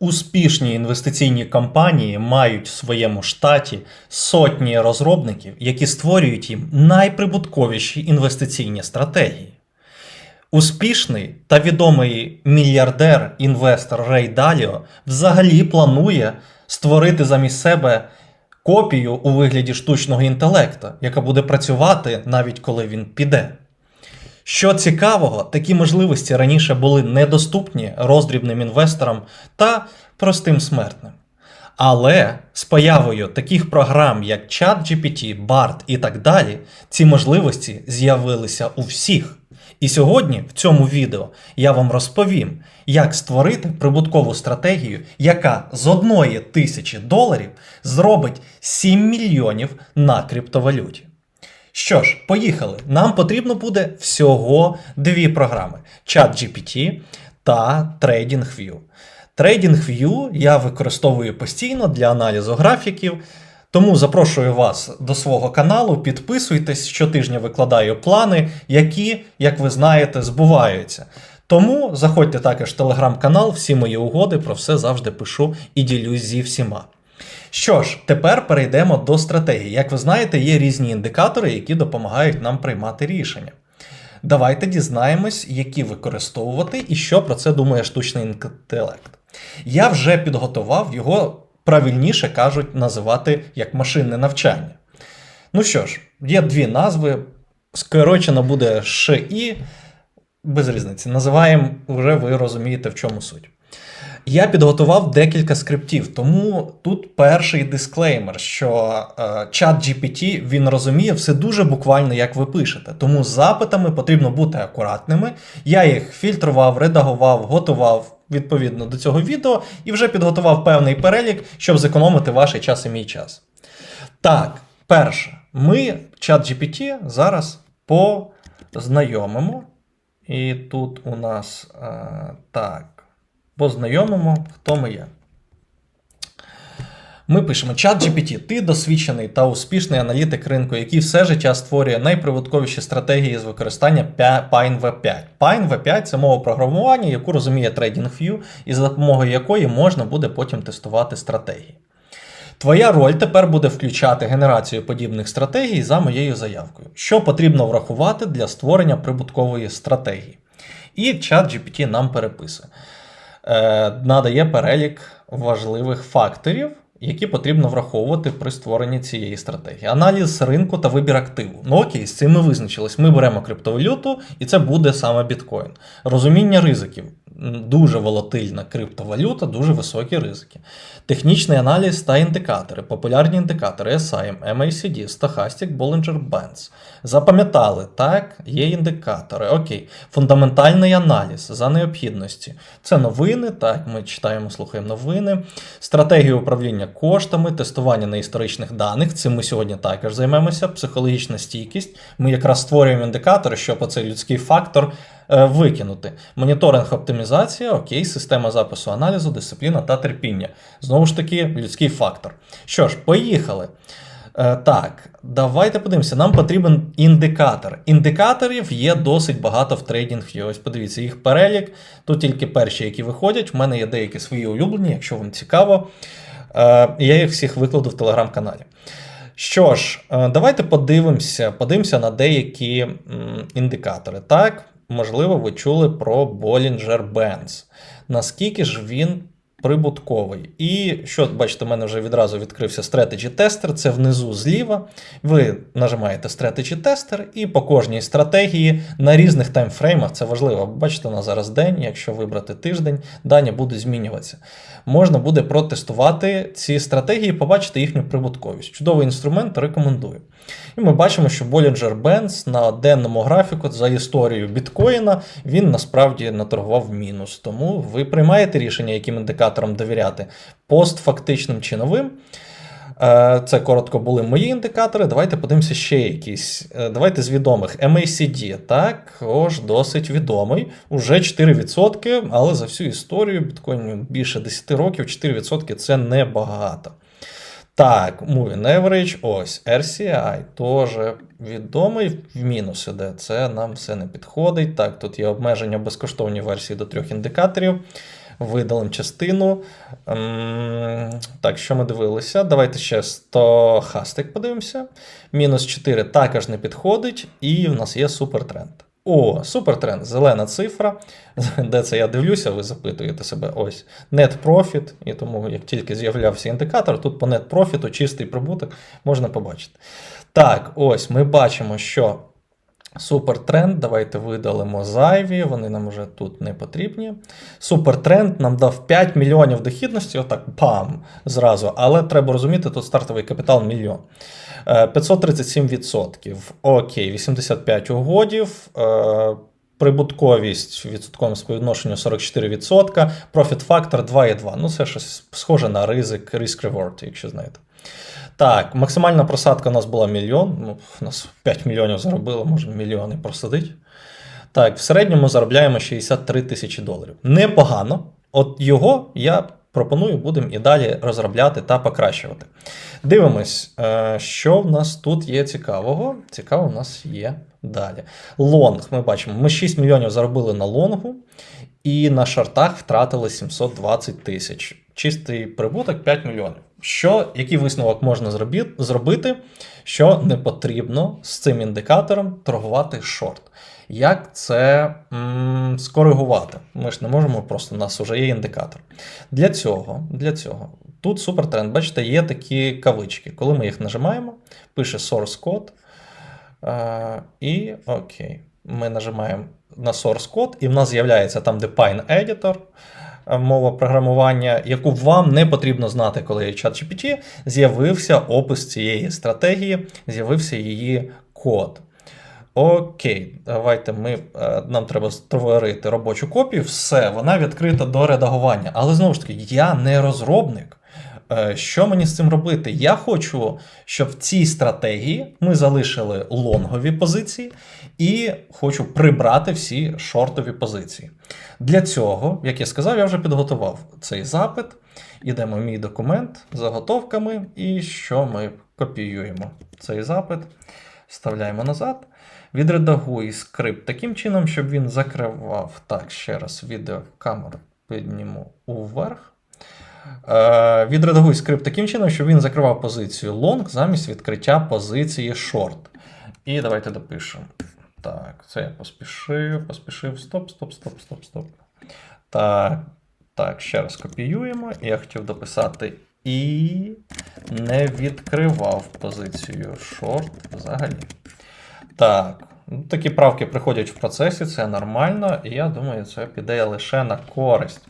Успішні інвестиційні компанії мають в своєму штаті сотні розробників, які створюють їм найприбутковіші інвестиційні стратегії. Успішний та відомий мільярдер інвестор Рей Даліо взагалі планує створити замість себе копію у вигляді штучного інтелекту, яка буде працювати навіть коли він піде. Що цікавого, такі можливості раніше були недоступні роздрібним інвесторам та простим смертним. Але з появою таких програм, як ChatGPT, BART і так далі, ці можливості з'явилися у всіх. І сьогодні в цьому відео я вам розповім, як створити прибуткову стратегію, яка з одної тисячі доларів зробить 7 мільйонів на криптовалюті. Що ж, поїхали. Нам потрібно буде всього дві програми: ChatGPT та TradingView. TradingView я використовую постійно для аналізу графіків. Тому запрошую вас до свого каналу, підписуйтесь, щотижня викладаю плани, які, як ви знаєте, збуваються. Тому заходьте також в телеграм-канал, всі мої угоди, про все завжди пишу і ділюсь зі всіма. Що ж, тепер перейдемо до стратегії. Як ви знаєте, є різні індикатори, які допомагають нам приймати рішення. Давайте дізнаємось, які використовувати і що про це думає штучний інтелект. Я вже підготував його правильніше кажуть називати як машинне навчання. Ну що ж, є дві назви. Скорочено буде ШІ, без різниці. Називаємо, вже ви розумієте, в чому суть. Я підготував декілька скриптів, тому тут перший дисклеймер, що е, чат GPT він розуміє все дуже буквально, як ви пишете. Тому з запитами потрібно бути акуратними. Я їх фільтрував, редагував, готував відповідно до цього відео і вже підготував певний перелік, щоб зекономити ваш час і мій час. Так, перше, ми чат GPT зараз познайомимо. І тут у нас е, так познайомимо, хто ми є. Ми пишемо чат GPT. Ти досвідчений та успішний аналітик ринку, який все життя створює найприбутковіші стратегії з використання Pine V5. Pine V5 це мова програмування, яку розуміє TradingView, і за допомогою якої можна буде потім тестувати стратегії. Твоя роль тепер буде включати генерацію подібних стратегій за моєю заявкою, що потрібно врахувати для створення прибуткової стратегії. І чат GPT нам переписує. Е, надає перелік важливих факторів, які потрібно враховувати при створенні цієї стратегії. Аналіз ринку та вибір активу. Ну окей, з цим ми визначились. Ми беремо криптовалюту, і це буде саме біткоін. Розуміння ризиків. Дуже волатильна криптовалюта, дуже високі ризики. Технічний аналіз та індикатори, популярні індикатори SIM, MACD, Stochastic, Bollinger Bands. Запам'ятали, так, є індикатори. Окей. Фундаментальний аналіз за необхідності. Це новини, так, ми читаємо, слухаємо новини, стратегія управління коштами, тестування на історичних даних. Цим ми сьогодні також займемося. Психологічна стійкість. Ми якраз створюємо індикатори, щоб оцей людський фактор. Е, викинути. Моніторинг оптимізація, окей, система запису аналізу, дисципліна та терпіння. Знову ж таки, людський фактор. Що ж, поїхали. Е, так, давайте подивимося. Нам потрібен індикатор. Індикаторів є досить багато в трейдинг. Ось подивіться, їх перелік. Тут тільки перші, які виходять. В мене є деякі свої улюблені, якщо вам цікаво. Е, я їх всіх викладу в телеграм-каналі. Що ж, давайте подивимося, подивимося на деякі індикатори. Так, можливо, ви чули про Bollinger Bands. Наскільки ж він прибутковий? І що, бачите, в мене вже відразу відкрився Strategy Tester, це внизу зліва. Ви нажимаєте Strategy Tester, і по кожній стратегії на різних таймфреймах це важливо. Бачите, на зараз день, якщо вибрати тиждень, дані будуть змінюватися. Можна буде протестувати ці стратегії, побачити їхню прибутковість. Чудовий інструмент, рекомендую. І ми бачимо, що Bollinger Bands на денному графіку за історією біткоїна він насправді наторгував мінус. Тому ви приймаєте рішення, яким індикаторам довіряти постфактичним чи новим. Е, це коротко були мої індикатори. Давайте подивимося ще якісь. Е, давайте з відомих. MACD, також досить відомий. Уже 4%, але за всю історію біткоїнів більше 10 років, 4% це небагато. Так, Moving Average, ось RCI теж відомий в мінус іде. Це нам все не підходить. Так, тут є обмеження безкоштовні версії до трьох індикаторів. Видалимо частину. Так, що ми дивилися? Давайте ще 100 хастик подивимося. Мінус 4 також не підходить, і в нас є супертренд. О, супертренд, зелена цифра. Де це я дивлюся, ви запитуєте себе. Ось Net Profit, і тому, як тільки з'являвся індикатор, тут по Net Profit чистий прибуток можна побачити. Так, ось ми бачимо, що Супертренд, давайте видалимо зайві, вони нам вже тут не потрібні. Супертренд нам дав 5 мільйонів дохідності, отак бам, зразу. Але треба розуміти, тут стартовий капітал мільйон. Е, 537%. Окей, 85 угодів. Прибутковість в відсотковому співвідношенню 44%, профіт фактор 2,2. Ну, це щось схоже на ризик, risk reward, якщо знаєте. Так, максимальна просадка у нас була мільйон. Ну, у нас 5 мільйонів заробили, може мільйони просадить. Так, в середньому заробляємо 63 тисячі доларів. Непогано. От його я пропоную, будемо і далі розробляти та покращувати. Дивимось, е, що в нас тут є цікавого. Цікаво, у нас є далі. Лонг. Ми бачимо, ми 6 мільйонів заробили на лонгу, і на шортах втратили 720 тисяч. Чистий прибуток 5 мільйонів. Що, який висновок можна зробити, що не потрібно з цим індикатором торгувати шорт? Як це м, скоригувати? Ми ж не можемо просто, у нас вже є індикатор. Для цього, для цього, тут супертренд, бачите, є такі кавички. Коли ми їх нажимаємо, пише source code. Е, і окей. Ми нажимаємо на source code, і в нас з'являється там, де Pine Editor, е, мова програмування, яку вам не потрібно знати, коли є ChatGPT, з'явився опис цієї стратегії, з'явився її код. Окей, давайте ми, е, нам треба створити робочу копію. Все, вона відкрита до редагування. Але знову ж таки, я не розробник. Е, Що мені з цим робити? Я хочу, щоб в цій стратегії ми залишили лонгові позиції і хочу прибрати всі шортові позиції. Для цього, як я сказав, я вже підготував цей запит. Ідемо в мій документ з заготовками, і що ми копіюємо цей запит, вставляємо назад. Відредагуй скрипт таким чином, щоб він закривав. Так, ще раз відеокамеру підніму уверх. Е, відредагуй скрипт таким чином, щоб він закривав позицію long замість відкриття позиції short. І давайте допишемо. Так, це я поспішив, поспішив. Стоп, стоп, стоп, стоп, стоп. Так, так, ще раз копіюємо. Я хотів дописати і не відкривав позицію short взагалі. Так, ну, такі правки приходять в процесі, це нормально, і я думаю, це піде лише на користь.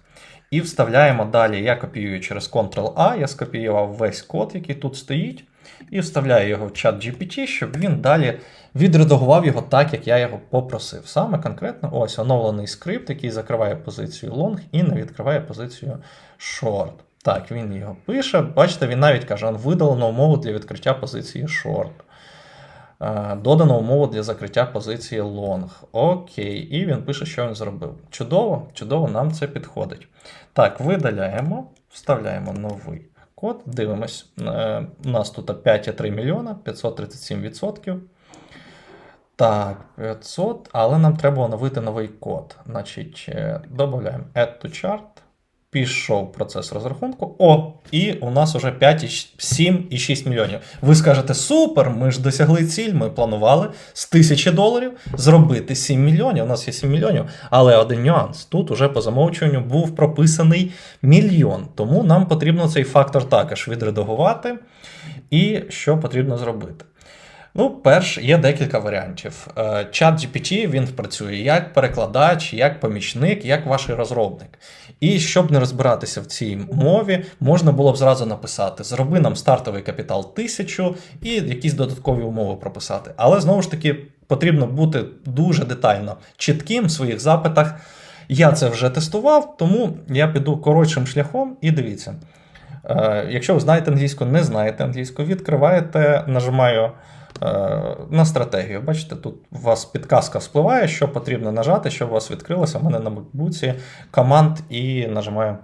І вставляємо далі. Я копіюю через Ctrl-A, я скопіював весь код, який тут стоїть, і вставляю його в чат GPT, щоб він далі відредагував його так, як я його попросив. Саме конкретно ось оновлений скрипт, який закриває позицію long і не відкриває позицію short. Так, він його пише. Бачите, він навіть каже, видалено умову для відкриття позиції short. Е, Додано умову для закриття позиції long. Окей, і він пише, що він зробив. Чудово, чудово, нам це підходить. Так, видаляємо, вставляємо новий код, дивимось. Е, У нас тут 5,3 мільйона, 537%. Так, 500, але нам треба оновити новий код. Значить, е, додаємо add to chart. Пішов процес розрахунку. О, і у нас вже 5,7,6 мільйонів. Ви скажете, супер, ми ж досягли ціль, ми планували з 1000 доларів зробити 7 мільйонів. У нас є 7 мільйонів. Але один нюанс. Тут уже по замовчуванню був прописаний мільйон. Тому нам потрібно цей фактор також відредагувати. І що потрібно зробити? Ну, перш, є декілька варіантів. Е, Чат GPT він працює як перекладач, як помічник, як ваш розробник. І щоб не розбиратися в цій мові, можна було б зразу написати: зроби нам стартовий капітал 1000 і якісь додаткові умови прописати. Але знову ж таки потрібно бути дуже детально чітким в своїх запитах. Я це вже тестував, тому я піду коротшим шляхом і дивіться. Е, Якщо ви знаєте англійську, не знаєте англійську, відкриваєте, нажимаю. Е, на стратегію. Бачите, тут у вас підказка спливає, що потрібно нажати, щоб у вас відкрилося. У мене на макбуці команд і нажимаю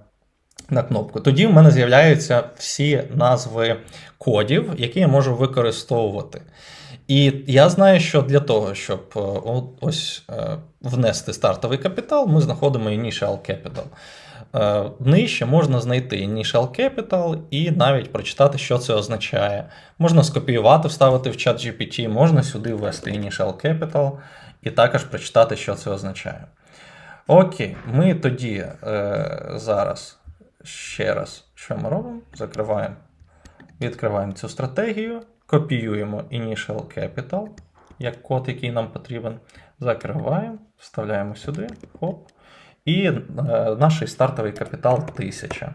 на кнопку. Тоді в мене з'являються всі назви кодів, які я можу використовувати. І я знаю, що для того, щоб е, ось е, внести стартовий капітал, ми знаходимо Initial Capital. Е, нижче можна знайти Initial Capital і навіть прочитати, що це означає. Можна скопіювати, вставити в чат GPT, можна сюди ввести Initial Capital і також прочитати, що це означає. Окей, ми тоді е, зараз ще раз, що ми робимо? Закриваємо, відкриваємо цю стратегію, копіюємо Initial Capital, як код, який нам потрібен. Закриваємо, вставляємо сюди, хоп. І е, наш стартовий капітал 1000.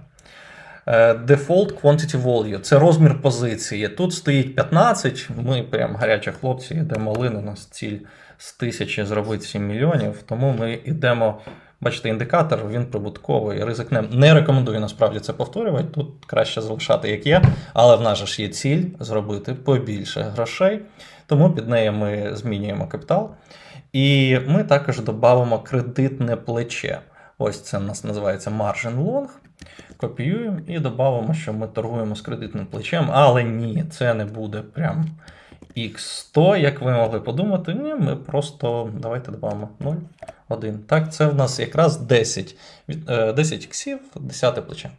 Е, Default Quantity Value це розмір позиції. Тут стоїть 15. Ми прям гарячі хлопці, йдемо лин, у нас ціль з 1000 зробити 7 мільйонів. Тому ми йдемо. Бачите, індикатор, він прибутковий, ризикнем. Не рекомендую насправді це повторювати. Тут краще залишати, як є, але в нас ж є ціль зробити побільше грошей. Тому під нею ми змінюємо капітал. І ми також додамо кредитне плече. Ось це у нас називається margin long. Копіюємо і додамо, що ми торгуємо з кредитним плечем, але ні, це не буде прям X100, як ви могли подумати. Ні, ми просто давайте додамо 0, 1. Так, це в нас якраз 10. Від- е, 10 іксів, 10 плече.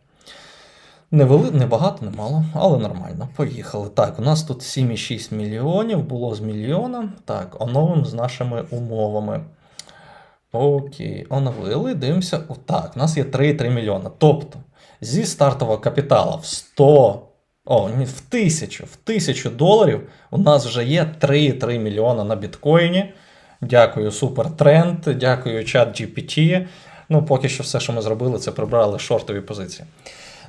Не вели, не багато, не мало, але нормально. Поїхали. Так, у нас тут 7,6 мільйонів, було з мільйона. Так, оновимо з нашими умовами. Окей, оновили, дивимося. О, Так, у нас є 3,3 мільйона. Тобто, зі стартового капіталу в 100, о, ні, в 1000, в 1000 доларів у нас вже є 3,3 мільйона на біткоїні. Дякую, супертренд, дякую, чат GPT. Ну, поки що все, що ми зробили, це прибрали шортові позиції.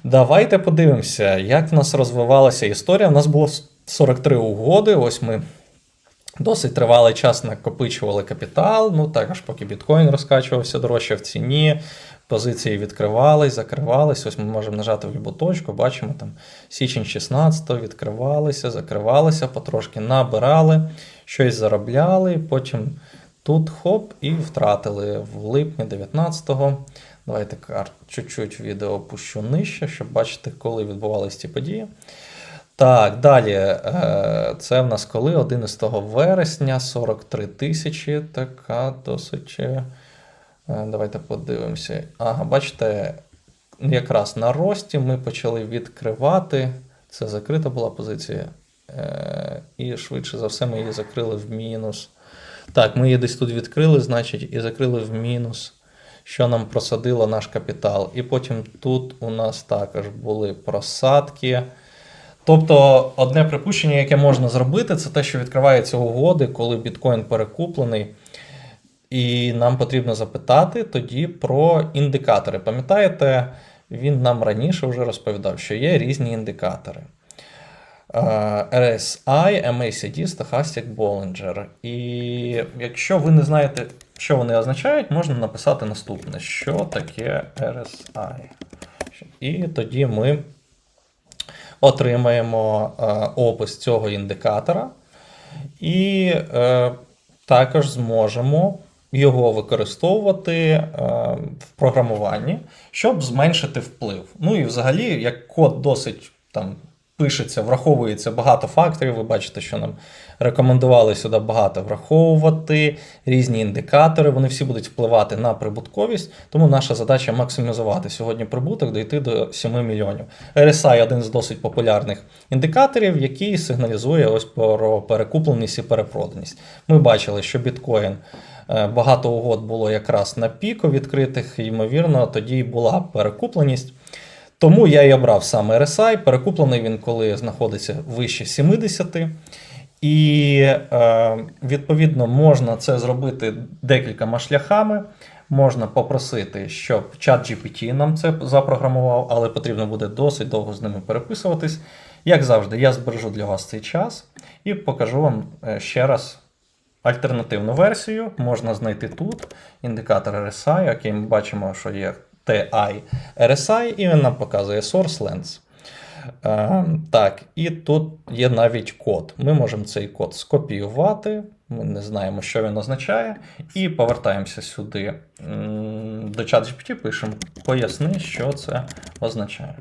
Давайте подивимося, як в нас розвивалася історія. У нас було 43 угоди. Ось ми досить тривалий час накопичували капітал. Ну, також поки біткоін розкачувався дорожче в ціні. Позиції відкривались, закривались. Ось ми можемо нажати в будь-яку точку, бачимо там січень 16 відкривалися, закривалися, потрошки набирали, щось заробляли, потім тут хоп і втратили в липні 19-го. Давайте чуть-чуть відео опущу нижче, щоб бачити, коли відбувалися ці події. Так, далі. е, Це в нас коли? 11 вересня, 43 тисячі. Така досить. е, Давайте подивимося. Ага, бачите, якраз на рості ми почали відкривати. Це закрита була позиція. Е, І швидше за все, ми її закрили в мінус. Так, ми її десь тут відкрили, значить, і закрили в мінус, що нам просадило наш капітал. І потім тут у нас також були просадки. Тобто, одне припущення, яке можна зробити, це те, що відкриваються угоди, коли біткоін перекуплений. І нам потрібно запитати тоді про індикатори. Пам'ятаєте, він нам раніше вже розповідав, що є різні індикатори. Е, RSI, MACD, Stochastic Bollinger. І якщо ви не знаєте, що вони означають, можна написати наступне: що таке RSI. І тоді ми отримаємо е, опис цього індикатора, і е, також зможемо його використовувати е, в програмуванні, щоб зменшити вплив. Ну і взагалі, як код досить там пишеться, враховується багато факторів. Ви бачите, що нам рекомендували сюди багато враховувати, різні індикатори, вони всі будуть впливати на прибутковість, тому наша задача максимізувати сьогодні прибуток, дійти до 7 мільйонів. RSI один з досить популярних індикаторів, який сигналізує ось про перекупленість і перепроданість. Ми бачили, що біткоін. е, Багато угод було якраз на піку відкритих, ймовірно, тоді була перекупленість. Тому я і обрав саме RSI. Перекуплений він, коли знаходиться вище 70. І е, відповідно можна це зробити декількома шляхами. Можна попросити, щоб чат GPT нам це запрограмував, але потрібно буде досить довго з ними переписуватись. Як завжди, я збережу для вас цей час і покажу вам е, ще раз альтернативну версію. Можна знайти тут індикатор RSI, який ми бачимо, що є TI RSI, і він нам показує Source Lens. Е, так, і тут є навіть код. Ми можемо цей код скопіювати. Ми не знаємо, що він означає. І повертаємося сюди до ChatGPT, пишемо поясни, що це означає.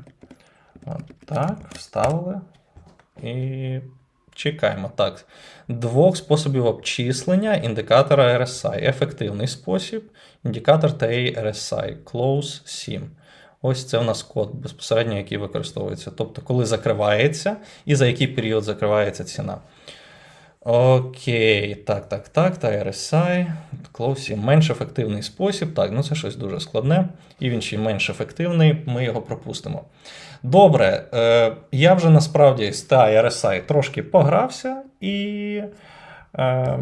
От так, вставили. І чекаємо. Так. Двох способів обчислення індикатора RSI. Ефективний спосіб. Індикатор TA RSI Close 7. Ось це у нас код безпосередньо, який використовується. Тобто, коли закривається і за який період закривається ціна. Окей, так, так, так, та RSI, Close, менш ефективний спосіб. Так, ну це щось дуже складне, і він ще менш ефективний, ми його пропустимо. Добре, е, я вже насправді з та RSI трошки погрався і е,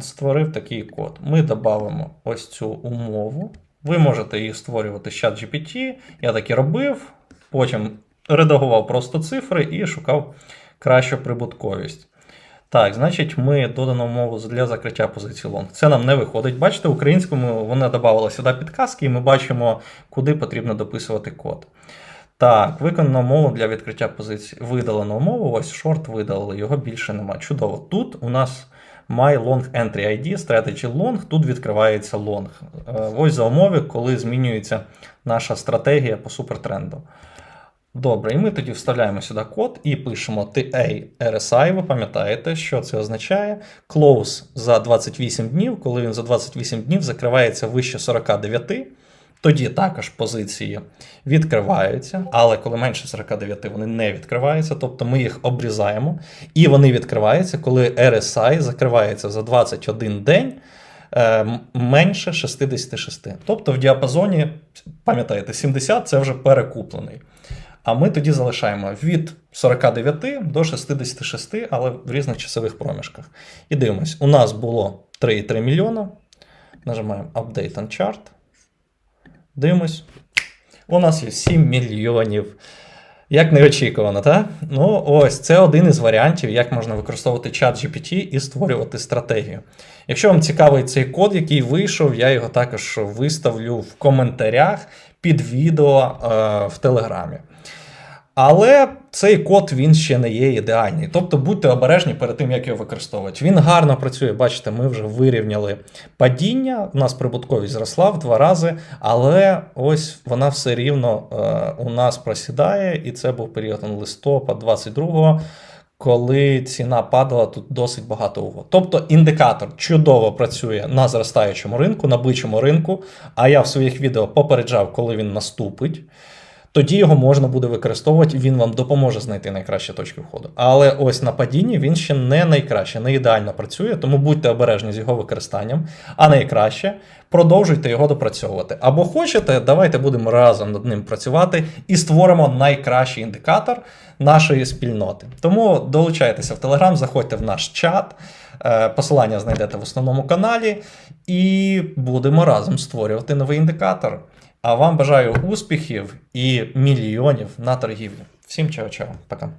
створив такий код. Ми додамо ось цю умову. Ви можете її створювати з ChatGPT. Я так і робив, потім редагував просто цифри і шукав кращу прибутковість. Так, значить, ми додану умову для закриття позицій лонг. Це нам не виходить. Бачите, українському вона додавала сюди підказки, і ми бачимо, куди потрібно дописувати код. Так, виконано умову для відкриття позицій. Видалено умову, ось шорт видалили, його більше нема. Чудово. Тут у нас My Long Entry ID, Strategy Long, тут відкривається long. Е, Ось за умови, коли змінюється наша стратегія по супертренду. Добре, і ми тоді вставляємо сюди код і пишемо TA RSI. Ви пам'ятаєте, що це означає? Close за 28 днів, коли він за 28 днів закривається вище 49. Тоді також позиції відкриваються, але коли менше 49, вони не відкриваються, тобто ми їх обрізаємо, і вони відкриваються, коли RSI закривається за 21 день е, менше 66. Тобто в діапазоні, пам'ятаєте, 70 це вже перекуплений. А ми тоді залишаємо від 49 до 66, але в різних часових проміжках. І дивимось, у нас було 3,3 мільйона. Нажимаємо Update on Chart. Дивимось. У нас є 7 мільйонів. Як неочікувано, так? Ну, ось це один із варіантів, як можна використовувати чат GPT і створювати стратегію. Якщо вам цікавий цей код, який вийшов, я його також виставлю в коментарях під відео е, в Телеграмі. Але цей код він ще не є ідеальний. Тобто будьте обережні перед тим, як його використовувати. Він гарно працює. Бачите, ми вже вирівняли падіння. У нас прибутковість зросла в два рази, але ось вона все рівно е, у нас просідає, і це був період листопад 22-го. Коли ціна падала, тут досить багато угод. Тобто індикатор чудово працює на зростаючому ринку, на бичому ринку. А я в своїх відео попереджав, коли він наступить тоді його можна буде використовувати, він вам допоможе знайти найкращі точки входу. Але ось на падінні він ще не найкраще, не ідеально працює, тому будьте обережні з його використанням, а найкраще продовжуйте його допрацьовувати. Або хочете, давайте будемо разом над ним працювати і створимо найкращий індикатор нашої спільноти. Тому долучайтеся в Телеграм, заходьте в наш чат. Е, Посилання знайдете в основному каналі, і будемо разом створювати новий індикатор. А вам бажаю успіхів і мільйонів на торгівлі. Всім чао-чао, пока.